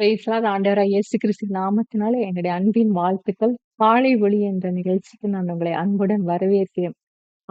Price ஆண்டவராய் இயேசு கிறிஸ்து நாமத்தினால என்னுடைய அன்பின் வாழ்த்துக்கள். காலை ஒளி என்ற நிகழ்ச்சிக்கு நான் உங்களை அன்புடன் வரவேற்கிறேன்.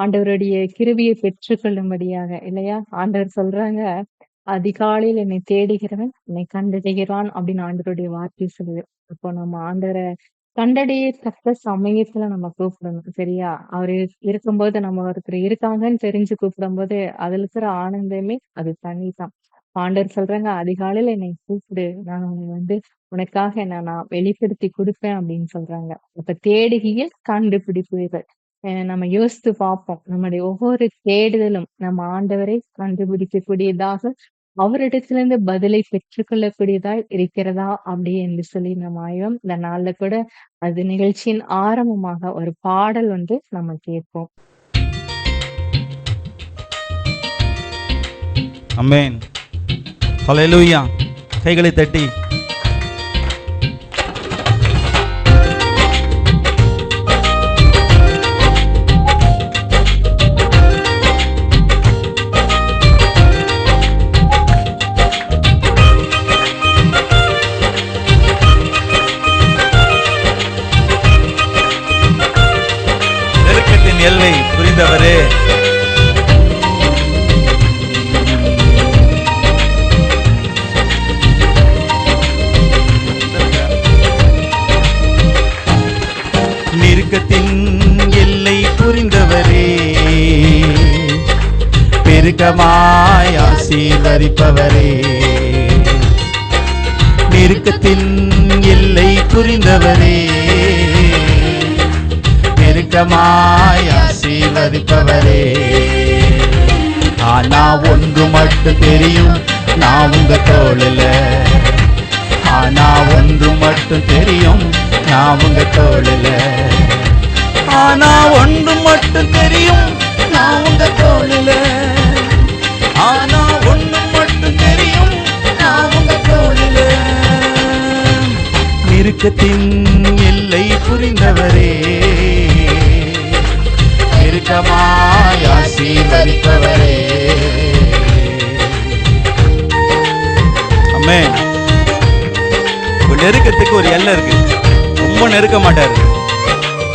ஆண்டவருடைய கிருவியை பெற்றுக்கொள்ளும்படியாக இல்லையா? ஆண்டவர் சொல்றாங்க, "அதிகாலையில் என்னை தேடுகிறவன் என்னை கண்டடைகிறான்" அப்படின்னு ஆண்டவருடைய வார்த்தை சொல்லுது. அப்போ நம்ம ஆண்டவரை கண்டடையத்தக்க சமயத்துல நம்ம கூப்பிடணும். சரியா? அவர் இருக்கும்போது நம்ம ஒருத்தர் இருக்காங்கன்னு தெரிஞ்சு கூப்பிடும்போது, அதுல இருக்கிற ஆனந்தமே அது தனிதான். ஆண்டவர் சொல்றாங்க, "அதிகாலையில என்னை கூப்பிடு. நான் உன்னை வந்து உனக்காக என்ன நான் வெளிப்படுத்தி கொடுப்பேன் அப்படின்னு சொல்றாங்க. அப்ப தேடுகையில் கண்டுபிடிப்பீர்கள். நம்ம யோசித்து பார்ப்போம். நம்முடைய ஒவ்வொரு தேடுதலும் நம்ம ஆண்டவரை கண்டுபிடிக்கக்கூடியதாக, அவரிடத்திலிருந்து பதிலை பெற்றுக்கொள்ளக்கூடியதாய் இருக்கிறதா? அப்படி என்று சொல்லி நம்ம ஆய்வோம். இந்த நாள்ல கூட அது நிகழ்ச்சியின் ஆரம்பமாக ஒரு பாடல் வந்து நம்ம கேட்போம். அமேன் ஹalleluya கைகளை தட்டி. நெருக்கத்தின் எல்லை புரிந்தவரே. பெருக்கமாய் நெருக்கத்தின் எல்லை புரிந்தவரே. நெருக்கமாய் ஆசீர்வதிப்பவரே ஆனா ஒன்று மட்டும் தெரியும் நான் உங்க தோளில் ஆனா ஒன்று மட்டும் தெரியும் நான் உங்க தோளில் ஆனா ஒன்று மட்டும் தெரியும் நான் உங்க வெளிச்சத்தின் எல்லை புரிந்தவரே. நெருக்கமாய் ஆசீர்வதிப்பவரே. அம்மே. நெருக்கத்துக்கு ஒரு எல்லை இருக்கு. ரொம்ப நெருக்க மாட்டாரு.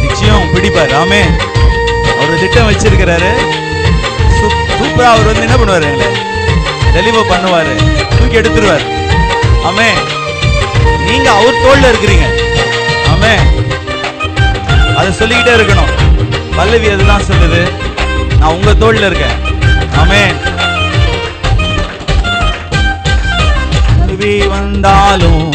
நிச்சயம் பிடிப்பார். ஆமே. அவர் திட்டம் வச்சிருக்கிறாரு. சூப்- சூப்பரா அவர் வந்து என்ன பண்ணுவாரு எங்களை? டெலிவர் பண்ணுவாரு. தூக்கி எடுத்துருவார். ஆமே. நீங்க அவர் தோல்ல இருக்கிறீங்க. ஆமே அதை சொல்லிக்கிட்டே இருக்கணும். பல்லவி அதுதான் சொல்லுது? நான் உங்க தோல்ல இருக்கேன். ஆமே வந்தாலும்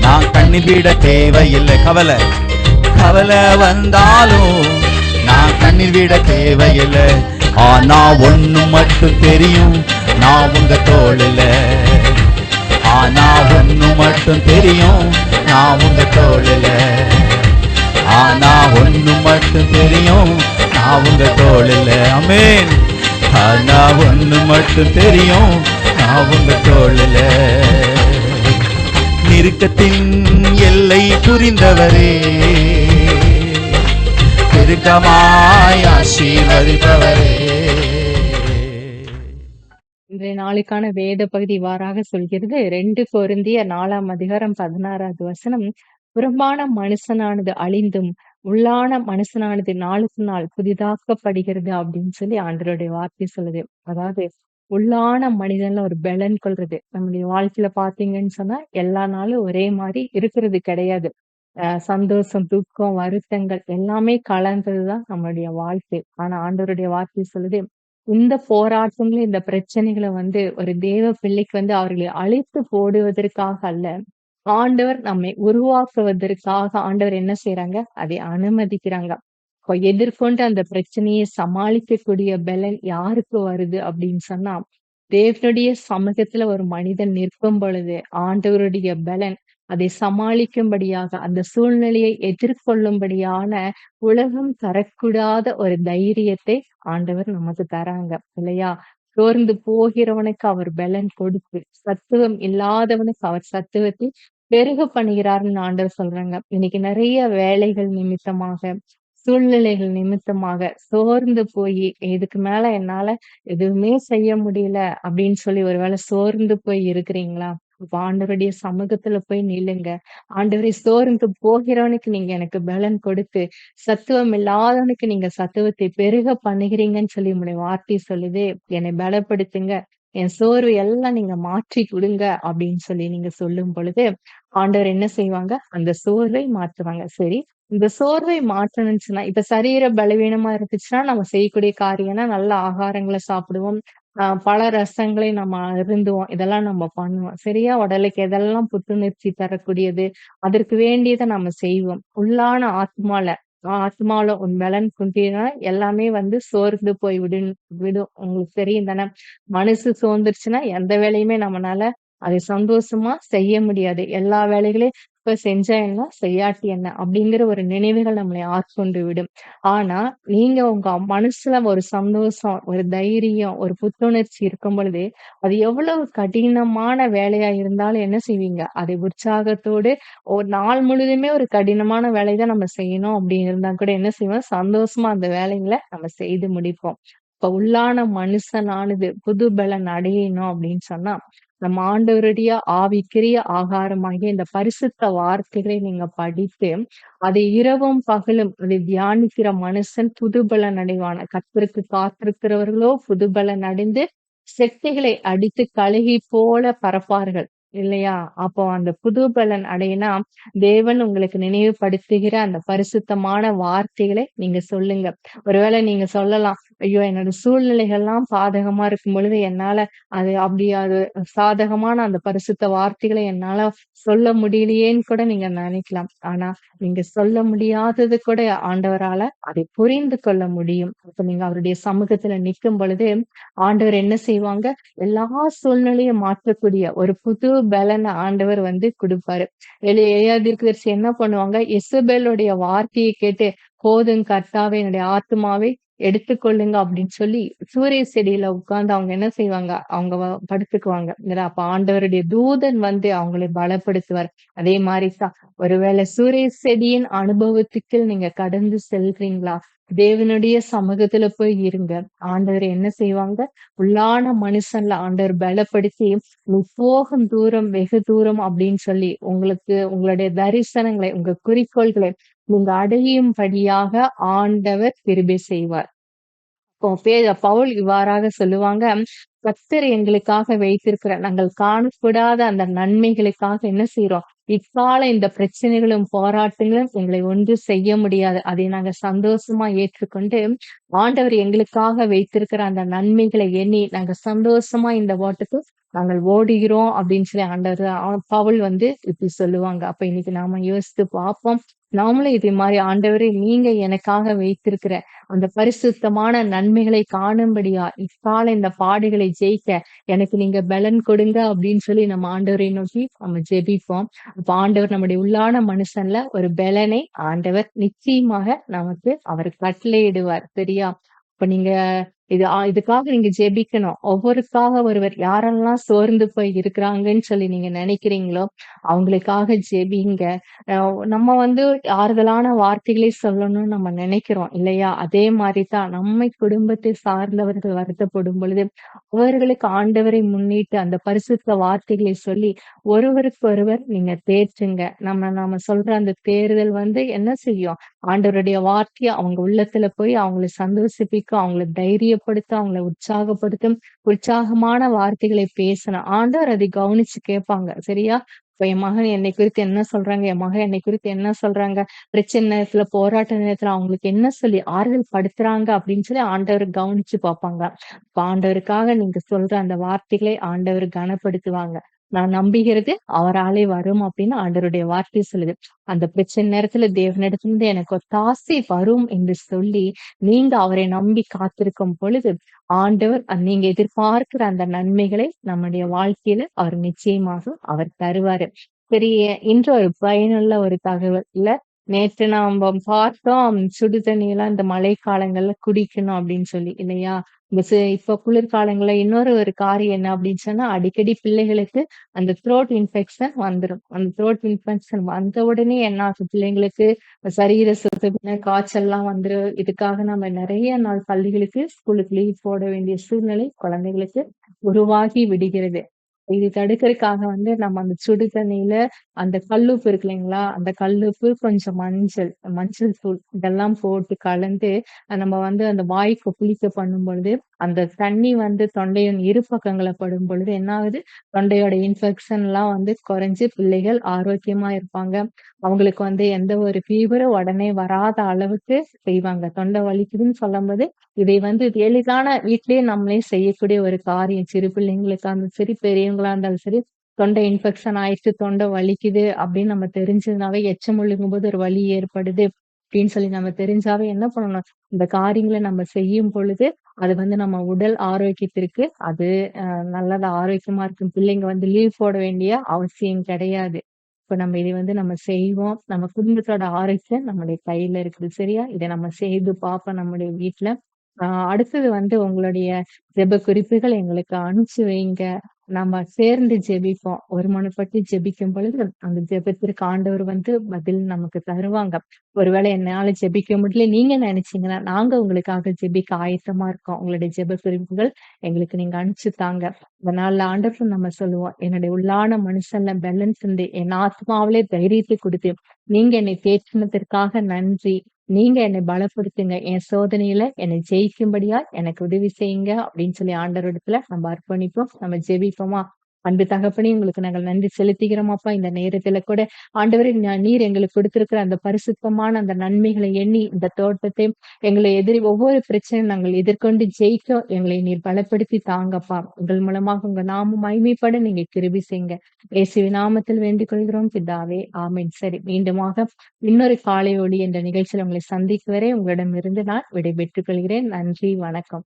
நான் கண்ணிவிட தேவையில்லை. கவலை. கவலை வந்தாலும் நான் கண்ணீர் விட தேவையில்லை. ஆனா ஒண்ணு மட்டும் தெரியும். நான் உங்க தோளில் மட்டும் தெரியும் நான் உங்க தோளில். ஆனா ஒண்ணு மட்டும் தெரியும் நான் உங்க தோளில். அமேன் ஆனா ஒண்ணு மட்டும் தெரியும் நான் உங்க தோளில். நெருக்கத்தின் எல்லை புரிந்தவரே. பெருக்கமாய் ஆசீர்வதிப்பவரே. இன்றைய நாளுக்கான வேத பகுதி இவ்வாறாக சொல்கிறது. ரெண்டு பொருந்திய நாலாம் அதிகாரம் பதினாறாவது வசனம் புறம்பான மனுஷனானது அழிந்தும் உள்ளான மனுஷனானது நாளுக்கு நாள் புதிதாக்கப்படுகிறது அப்படின்னு சொல்லி ஆண்டருடைய வார்த்தை சொல்லுது. அதாவது உள்ளான மனிதன்ல ஒரு பலன் கொள்றது. நம்முடைய வாழ்க்கையில பாத்தீங்கன்னு சொன்னா எல்லா நாளும் ஒரே மாதிரி இருக்கிறது கிடையாது. சந்தோஷம் துக்கம் வருத்தங்கள் எல்லாமே கலந்ததுதான் நம்மளுடைய வாழ்க்கை. ஆனா ஆண்டவருடைய வார்த்தை சொல்லுது இந்த போராட்டங்களும் இந்த பிரச்சனைகளை வந்து ஒரு தேவ பிள்ளைக்கு வந்து அவர்களை அழைத்து போடுவதற்காக அல்ல. ஆண்டவர் நம்மை உருவாக்குவதற்காக ஆண்டவர் என்ன செய்யறாங்க அதை அனுமதிக்கிறாங்க. இப்போ எதிர்கொண்டு அந்த பிரச்சனையை சமாளிக்கக்கூடிய பலன் யாருக்கு வருது அப்படின்னு சொன்னா தேவனுடைய சமூகத்துல ஒரு மனிதன் நிற்கும் பொழுது ஆண்டவருடைய பலன் அதை சமாளிக்கும்படியாக அந்த சூழ்நிலையை எதிர்கொள்ளும்படியான உலகம் தரக்கூடாத ஒரு தைரியத்தை ஆண்டவர் நமக்கு தராங்க இல்லையா? சோர்ந்து போகிறவனுக்கு அவர் பலன் கொடுத்து சத்துவம் இல்லாதவனுக்கு அவர் சத்துவத்தை பெருக பண்ணுகிறார்னு ஆண்டவர் சொல்றாங்க. இன்னைக்கு நிறைய வேலைகள் நிமித்தமாக சூழ்நிலைகள் நிமித்தமாக சோர்ந்து போய் இதுக்கு மேல என்னால எதுவுமே செய்ய முடியல அப்படின்னு சொல்லி ஒருவேளை சோர்ந்து போய் இருக்கிறீங்களா? அப்ப ஆண்டவருடைய சமூகத்துல போய் நில்லுங்க. ஆண்டவரை சோர்ந்து போகிறவனுக்கு நீங்க எனக்கு பலன் கொடுத்து சத்துவம் இல்லாதவனுக்கு நீங்க சத்துவத்தை பெருக பண்ணுகிறீங்கன்னு சொல்லி உங்களுடைய வார்த்தை சொல்லுது. என்னை பலப்படுத்துங்க. என் சோர்வு எல்லாம் நீங்க மாற்றி கொடுங்க அப்படின்னு சொல்லி நீங்க சொல்லும் பொழுது ஆண்டவர் என்ன செய்வாங்க? அந்த சோர்வை மாற்றுவாங்க. சரி இந்த சோர்வை மாற்றணும்னு சொன்னா இப்ப சரீர பலவீனமா இருந்துச்சுன்னா நம்ம செய்யக்கூடிய காரியம்னா நல்ல ஆகாரங்களை சாப்பிடுவோம். பல ரசங்களை நம்ம அருந்துவோம். இதெல்லாம் நம்ம பண்ணுவோம். சரியா? உடலுக்கு எதெல்லாம் புத்துணர்ச்சி தரக்கூடியது அதற்கு வேண்டியதை நம்ம செய்வோம். உள்ளான ஆத்மால ஆத்மால உன் பலன் குன்றினா எல்லாமே வந்து சோர்ந்து போய் விடும் விடும். உங்களுக்கு தெரியும் தானே? மனசு சோர்ந்துருச்சுன்னா எந்த வேலையுமே நம்மனால அதை சந்தோஷமா செய்ய முடியாது. எல்லா வேலைகளையும் இப்ப செஞ்சா என்ன செய்யாட்டி என்ன? அப்படிங்கிற ஒரு நினைவுகள் நம்மளை ஆட்கொண்டு விடும். ஆனா நீங்க உங்க மனசுல ஒரு சந்தோஷம் ஒரு தைரியம் ஒரு புத்துணர்ச்சி இருக்கும் பொழுது அது எவ்வளவு கடினமான வேலையா இருந்தாலும் என்ன செய்வீங்க? அதை உற்சாகத்தோடு ஒரு நாள் முழுதுமே ஒரு கடினமான வேலை தான் நம்ம செய்யணும் அப்படின்னு இருந்தா கூட என்ன செய்வோம்? சந்தோஷமா அந்த வேலைகளை நம்ம செய்து முடிப்போம். இப்ப உள்ளான மனுஷனானது புது பலன் அடையணும் அப்படின்னு சொன்னா நம்ம ஆண்டவருடைய ஆவிக்கிரிய ஆகாரமாகிய இந்த பரிசுத்த வார்த்தைகளை நீங்க படித்து அதை இரவும் பகலும் அதை தியானிக்கிற மனுஷன் புதுபலன் அடைவான. கத்திற்கு காத்திருக்கிறவர்களோ புதுபலன் அடைந்து செக்திகளை அடித்து கழுகி போல பரப்பார்கள் இல்லையா? அப்போ அந்த புது பலன் அடையினா தேவன் உங்களுக்கு நினைவுபடுத்துகிற அந்த பரிசுத்தமான வார்த்தைகளை நீங்க சொல்லுங்க. ஒருவேளை நீங்க சொல்லலாம் ஐயோ என்னோட சூழ்நிலைகள்லாம் பாதகமா இருக்கும் பொழுது என்னால அது அப்படி அது சாதகமான அந்த பரிசுத்த வார்த்தைகளை என்னால சொல்ல முடியலையேன்னு கூட நீங்க நினைக்கலாம். ஆனா நீங்க சொல்ல முடியாதது கூட ஆண்டவரால அதை புரிந்து கொள்ள முடியும். அப்ப நீங்க அவருடைய சமூகத்துல நிற்கும் பொழுது ஆண்டவர் என்ன செய்வாங்க? எல்லா சூழ்நிலையும் மாற்றக்கூடிய ஒரு புது பலனை ஆண்டவர் வந்து கொடுப்பாரு. ஏயாதிர்கதரிசி என்ன பண்ணுவாங்க? இசபேலுடைய வார்த்தையை கேட்டு போதும் கர்த்தாவே என்னுடைய ஆத்மாவை எடுத்துக்கொள்ளுங்க அப்படின்னு சொல்லி சூரிய செடியில உட்கார்ந்து அவங்க என்ன செய்வாங்க? அவங்க படுத்துக்குவாங்க. அப்ப ஆண்டவருடைய தூதன் வந்து அவங்களை பலப்படுத்துவார். அதே மாதிரிதான் ஒருவேளை சூரிய செடியின் அனுபவத்துக்கு நீங்க கடந்து செல்றீங்களா? தேவனுடைய சமூகத்துல போய் இருங்க. ஆண்டவர் என்ன செய்வாங்க? உள்ளான மனுஷன்ல ஆண்டவர் பலப்படுத்தி நீ போகும் தூரம் வெகு தூரம் அப்படின்னு சொல்லி உங்களுக்கு உங்களுடைய தரிசனங்களை உங்க குறிக்கோள்களை நீங்க அடையும்படியாக ஆண்டவர் கிருபை செய்வார். பே- பவுல் இவ்வாறாக சொல்லுவாங்க கத்தர் எங்களுக்காக வைத்திருக்கிற நாங்கள் காணக்கூடாத அந்த நன்மைகளுக்காக என்ன செய்யறோம் இக்கால இந்த பிரச்சனைகளும் போராட்டங்களும் எங்களை ஒன்று செய்ய முடியாது. அதை நாங்க சந்தோஷமா ஏற்றுக்கொண்டு ஆண்டவர் எங்களுக்காக வைத்திருக்கிற அந்த நன்மைகளை எண்ணி நாங்க சந்தோஷமா இந்த ஓட்டத்தை நாங்கள் ஓடுகிறோம். அப்படின்னு சொல்லி ஆண்டவர் பவுல் வந்து இப்படி சொல்லுவாங்க. அப்ப இன்னைக்கு நாம யோசித்து பார்ப்போம். நாமளும் இதே மாதிரி ஆண்டவரே நீங்க எனக்காக வைத்திருக்கிற அந்த பரிசுத்தமான நன்மைகளை காணும்படியா இக்கால இந்த பாடுகளை ஜெயிக்க எனக்கு நீங்க பலன் கொடுங்க அப்படின்னு சொல்லி நம்ம ஆண்டவரை நோக்கி நம்ம ஜெபிப்போம். அப்ப ஆண்டவர் நம்முடைய உள்ளான மனுஷன்ல ஒரு பலனை ஆண்டவர் நிச்சயமாக நமக்கு அவர் கட்டளையிடுவார். சரியா? இப்ப நீங்க இது இதுக்காக நீங்க ஜெபிக்கணும். ஒவ்வொருக்காக ஒருவர் யாரெல்லாம் சோர்ந்து போய் இருக்கிறாங்கன்னு சொல்லி நீங்க நினைக்கிறீங்களோ அவங்களுக்காக ஜெபிங்க. நம்ம வந்து ஆறுதலான வார்த்தைகளை சொல்லணும்னு நம்ம நினைக்கிறோம் இல்லையா? அதே மாதிரி தான் நம்மை குடும்பத்தை சார்ந்தவர்கள் வருத்தப்படும் பொழுது அவர்களுக்கு ஆண்டவரை முன்னிட்டு அந்த பரிசுத்த வார்த்தைகளை சொல்லி ஒருவருக்கு ஒருவர் நீங்க தேற்றுங்க. நம்ம நாம சொல்ற அந்த தேர்தல் வந்து என்ன செய்யும்? ஆண்டவருடைய வார்த்தையை அவங்க உள்ளத்துல போய் அவங்களை சந்தோஷிப்பிக்கும் அவங்களை தைரியப்படுத்த அவங்களை உற்சாகப்படுத்தும் உற்சாகமான வார்த்தைகளை பேசணும் ஆண்டவர் அதை கவனிச்சு கேட்பாங்க. சரியா? இப்ப என் மகன் என்னை குறித்து என்ன சொல்றாங்க? என் மகன் என்னை குறித்து என்ன சொல்றாங்க? பிரச்சனை நேரத்துல போராட்ட நேரத்துல அவங்களுக்கு என்ன சொல்லி ஆறுதல் படுத்துறாங்க அப்படின்னு சொல்லி ஆண்டவர் கவனிச்சு பார்ப்பாங்க. இப்ப ஆண்டவருக்காக நீங்க சொல்ற அந்த வார்த்தைகளை ஆண்டவர் கனப்படுத்துவாங்க. நான் நம்புகிறது அவராலே வரும் அப்படின்னு ஆண்டருடைய வார்த்தை சொல்லுது. அந்த பிரச்சனை நேரத்துல தேவனிடத்திலிருந்து எனக்கு ஒரு தாசை வரும் என்று சொல்லி நீங்க அவரை நம்பி காத்திருக்கும் பொழுது ஆண்டவர் நீங்க எதிர்பார்க்கிற அந்த நன்மைகளை நம்முடைய வாழ்க்கையில அவர் நிச்சயமாக அவர் தருவாரு. பெரிய இன்று ஒரு பயனுள்ள ஒரு தகவல் இல்ல நேற்று நாம் பார்த்தோம் சுடு தண்ணி எல்லாம் இந்த மழை காலங்கள்ல குடிக்கணும் அப்படின்னு சொல்லி இல்லையா? இப்ப குளிர்காலங்கள்ல இன்னொரு ஒரு காரியம் என்ன அப்படின்னு சொன்னா அடிக்கடி பிள்ளைகளுக்கு அந்த த்ரோட் இன்ஃபெக்ஷன் வந்துடும் அந்த த்ரோட் இன்ஃபெக்ஷன் வந்த உடனே என்ன ஆகும்? பிள்ளைங்களுக்கு சரீர சுத்தமான காய்ச்சல்லாம் வந்துரும். இதுக்காக நம்ம நிறைய நாள் பள்ளிகளுக்கு ஸ்கூலுக்கு லீவ் போட வேண்டிய சூழ்நிலை குழந்தைகளுக்கு உருவாகி விடுகிறது. இது தடுக்கிறதுக்காக வந்து நம்ம அந்த சுடு தண்ணியில அந்த கல்லுப்பு இருக்கு இல்லைங்களா? அந்த கல்லுப்பு, கொஞ்சம் மஞ்சள், மஞ்சள் தூள் இதெல்லாம் போட்டு கலந்து நம்ம வந்து அந்த வாய் பண்ணும் பண்ணும்பொழுது, அந்த தண்ணி வந்து தொண்டையின் இரு பக்கங்கள்ல படும்பொழுது என்ன ஆகுது? தொண்டையோட இன்ஃபெக்ஷன் எல்லாம் வந்து குறைஞ்சு பிள்ளைகள் ஆரோக்கியமா இருப்பாங்க. அவங்களுக்கு வந்து எந்த ஒரு ஃபீவரும் உடனே வராத அளவுக்கு செய்வாங்க. தொண்டை வலிக்குதுன்னு சொல்லும்போது, இதை வந்து எளிதான வீட்லயே நம்மளே செய்யக்கூடிய ஒரு காரியம். சிறு பிள்ளைங்களுக்கா இருந்தாலும் சரி, பெரியவங்களா இருந்தாலும் சரி, தொண்டை இன்ஃபெக்ஷன் ஆயிடுச்சு, தொண்டை வலிக்குது அப்படின்னு நம்ம தெரிஞ்சதுனாவே எச்சம் முழுங்கும்போது ஒரு வலி ஏற்படுது அப்படின்னு சொல்லி நம்ம தெரிஞ்சாவே என்ன பண்ணணும்? இந்த காரியங்களை நம்ம செய்யும் பொழுது, அது வந்து நம்ம உடல் ஆரோக்கியத்திற்கு அது அ நல்லதா ஆரோக்கியமா இருக்கும். பிள்ளைங்க வந்து லீவ் போட வேண்டிய அவசியம் கிடையாது. இப்ப நம்ம இதை வந்து நம்ம செய்வோம். நம்ம குடும்பத்தோட ஆரோக்கியம் நம்முடைய கையில இருக்குது. சரியா? இதை நம்ம செய்து பார்ப்போம் நம்முடைய வீட்டுல ஆஹ் அடுத்தது வந்து உங்களுடைய ஜெப குறிப்புகள் எங்களுக்கு அனுப்பிச்சு வைங்க. நம்ம சேர்ந்து ஜெபிப்போம். ஒருமனப்பட்டு ஜெபிக்கும் பொழுது, அந்த ஜெபத்திற்கு ஆண்டவர் வந்து பதில் நமக்கு தருவாங்க. ஒருவேளை என்னால ஜெபிக்க முடியல நீங்க நினைச்சீங்கன்னா, நாங்க உங்களுக்காக ஜெபிக்க ஆயத்தமா இருக்கோம். உங்களுடைய ஜெப குறிப்புகள் எங்களுக்கு நீங்க அனுப்பிச்சு தாங்க. இந்த ஆண்டவர் நம்ம சொல்லுவோம். என்னுடைய உள்ளான மனுஷன்ல பேலன்ஸ் இருந்து என் ஆத்மாவிலே தைரியத்தை கொடுத்து நீங்க என்னை தேற்றினதற்காக நன்றி. நீங்க என்னை பலப்படுத்துங்க. என் சோதனையில என்னை ஜெயிக்கும்படியா எனக்கு உதவி செய்யுங்க அப்படின்னு சொல்லி ஆண்டவரிடத்துல நம்ம அர்ப்பணிப்போம். நம்ம ஜெபிப்போமா? அன்பு தகப்பனே உங்களுக்கு நாங்கள் நன்றி செலுத்துகிறோம் அப்பா. இந்த நேரத்துல கூட ஆண்டவரை நீர் எங்களுக்கு கொடுத்திருக்கிற அந்த பரிசுத்தமான அந்த நன்மைகளை எண்ணி இந்த தோட்டத்தை எங்களை எதிரி ஒவ்வொரு பிரச்சனையும் நாங்கள் எதிர்கொண்டு ஜெயிக்க எங்களை நீர் பலப்படுத்தி தாங்கப்பா. உங்கள் மூலமாக உங்க நாமும் மகிமைப்பட நீங்க கிருபி செய்யுங்க. இயேசுவி நாமத்தில் வேண்டிக் கொள்கிறோம் பிதாவே. ஆமீன் சரி மீண்டுமாக இன்னொரு காலை ஒளி என்ற நிகழ்ச்சியில் உங்களை சந்திக்கு வரை உங்களிடமிருந்து நான் விடைபெற்றுக் கொள்கிறேன். நன்றி, வணக்கம்.